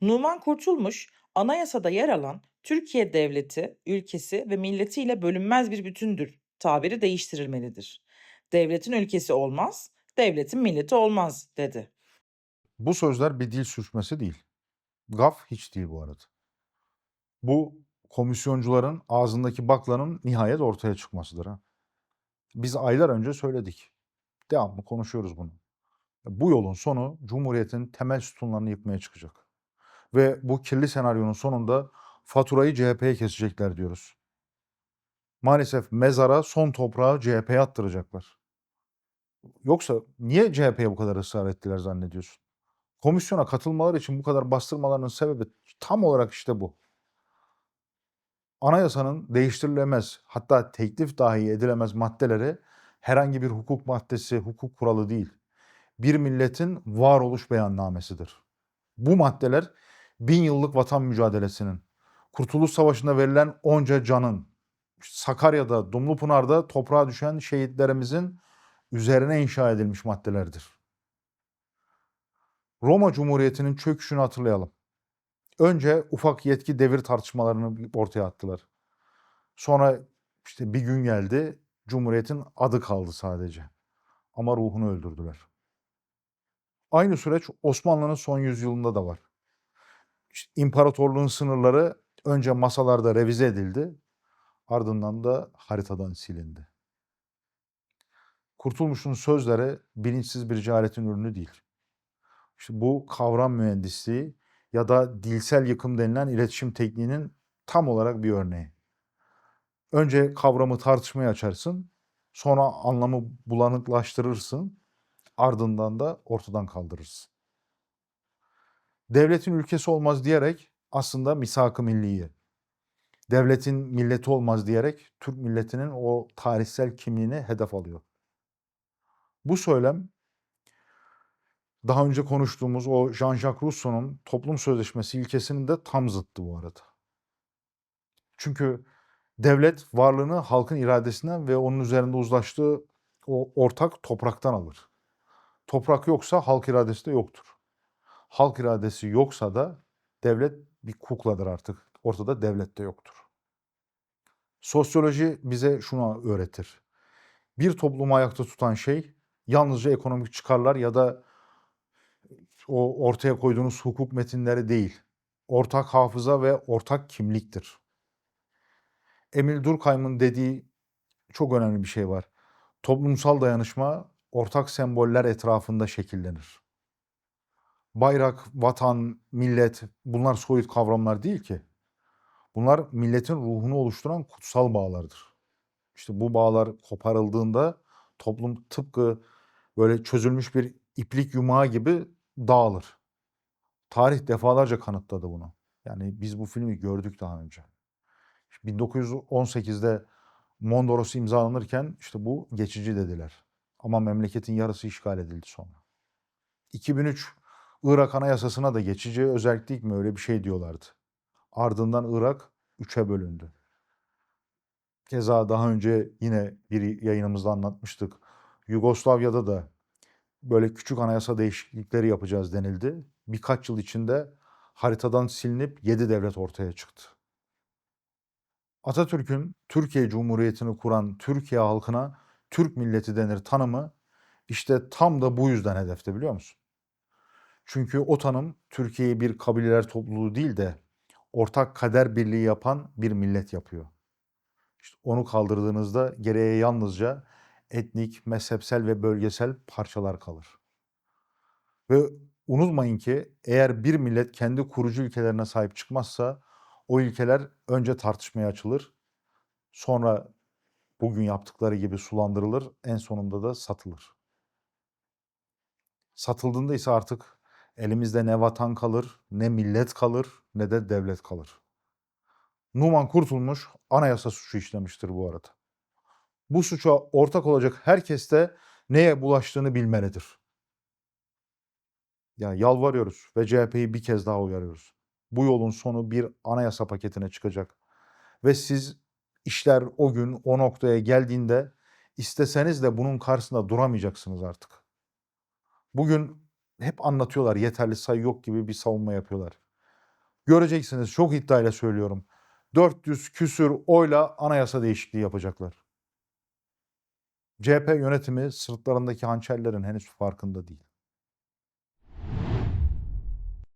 Numan Kurtulmuş, anayasada yer alan Türkiye devleti, ülkesi ve milletiyle bölünmez bir bütündür tabiri değiştirilmelidir. Devletin ülkesi olmaz, devletin milleti olmaz dedi. Bu sözler bir dil sürçmesi değil. Gaf hiç değil bu arada. Bu komisyoncuların ağzındaki baklanın nihayet ortaya çıkmasıdır. Ha. Biz aylar önce söyledik. Devamlı konuşuyoruz bunu. Bu yolun sonu Cumhuriyet'in temel sütunlarını yıkmaya çıkacak. Ve bu kirli senaryonun sonunda faturayı CHP'ye kesecekler diyoruz. Maalesef mezara son toprağı CHP'ye attıracaklar. Yoksa niye CHP'ye bu kadar ısrar ettiler zannediyorsun? Komisyona katılmaları için bu kadar bastırmalarının sebebi tam olarak işte bu. Anayasanın değiştirilemez hatta teklif dahi edilemez maddeleri herhangi bir hukuk maddesi, hukuk kuralı değil. Bir milletin varoluş beyannamesidir. Bu maddeler bin yıllık vatan mücadelesinin, Kurtuluş Savaşı'nda verilen onca canın, Sakarya'da, Dumlupınar'da toprağa düşen şehitlerimizin üzerine inşa edilmiş maddelerdir. Roma Cumhuriyeti'nin çöküşünü hatırlayalım. Önce ufak yetki devir tartışmalarını ortaya attılar. Sonra işte bir gün geldi, Cumhuriyet'in adı kaldı sadece. Ama ruhunu öldürdüler. Aynı süreç Osmanlı'nın son yüzyılında da var. İmparatorluğun sınırları önce masalarda revize edildi, ardından da haritadan silindi. Kurtulmuş'un sözleri bilinçsiz bir cehaletin ürünü değil. İşte bu kavram mühendisliği ya da dilsel yıkım denilen iletişim tekniğinin tam olarak bir örneği. Önce kavramı tartışmaya açarsın, sonra anlamı bulanıklaştırırsın, ardından da ortadan kaldırırsın. Devletin ülkesi olmaz diyerek aslında misak-ı milliyi, devletin milleti olmaz diyerek Türk milletinin o tarihsel kimliğini hedef alıyor. Bu söylem daha önce konuştuğumuz o Jean-Jacques Rousseau'nun toplum sözleşmesi ilkesinin de tam zıttı bu arada. Çünkü devlet varlığını halkın iradesinden ve onun üzerinde uzlaştığı o ortak topraktan alır. Toprak yoksa halk iradesi de yoktur. Halk iradesi yoksa da devlet bir kukladır artık. Ortada devlet de yoktur. Sosyoloji bize şunu öğretir. Bir toplumu ayakta tutan şey yalnızca ekonomik çıkarlar ya da o ortaya koyduğunuz hukuk metinleri değil. Ortak hafıza ve ortak kimliktir. Emil Durkheim'ın dediği çok önemli bir şey var. Toplumsal dayanışma ortak semboller etrafında şekillenir. Bayrak, vatan, millet bunlar soyut kavramlar değil ki. Bunlar milletin ruhunu oluşturan kutsal bağlardır. İşte bu bağlar koparıldığında toplum tıpkı böyle çözülmüş bir iplik yumağı gibi dağılır. Tarih defalarca kanıtladı bunu. Yani biz bu filmi gördük daha önce. 1918'de Mondros imzalanırken işte bu geçici dediler. Ama memleketin yarısı işgal edildi sonra. 2003 Irak Anayasası'na da geçici özellik mi öyle bir şey diyorlardı. Ardından Irak üçe bölündü. Keza daha önce yine bir yayınımızda anlatmıştık. Yugoslavya'da da böyle küçük anayasa değişiklikleri yapacağız denildi. Birkaç yıl içinde haritadan silinip yedi devlet ortaya çıktı. Atatürk'ün Türkiye Cumhuriyeti'ni kuran Türkiye halkına Türk milleti denir tanımı işte tam da bu yüzden hedefte biliyor musun? Çünkü o tanım Türkiye'yi bir kabileler topluluğu değil de ortak kader birliği yapan bir millet yapıyor. İşte onu kaldırdığınızda geriye yalnızca etnik, mezhepsel ve bölgesel parçalar kalır. Ve unutmayın ki eğer bir millet kendi kurucu ülkelerine sahip çıkmazsa o ülkeler önce tartışmaya açılır. Sonra bugün yaptıkları gibi sulandırılır. En sonunda da satılır. Satıldığında ise artık elimizde ne vatan kalır, ne millet kalır, ne de devlet kalır. Numan Kurtulmuş anayasa suçu işlemiştir bu arada. Bu suça ortak olacak herkes de neye bulaştığını bilmelidir. Ya yalvarıyoruz ve CHP'yi bir kez daha uyarıyoruz. Bu yolun sonu bir anayasa paketine çıkacak. Ve siz işler o gün o noktaya geldiğinde isteseniz de bunun karşısında duramayacaksınız artık. Bugün hep anlatıyorlar yeterli sayı yok gibi bir savunma yapıyorlar. Göreceksiniz çok iddiayla söylüyorum. 400 küsür oyla anayasa değişikliği yapacaklar. CHP yönetimi sırtlarındaki hançerlerin henüz farkında değil.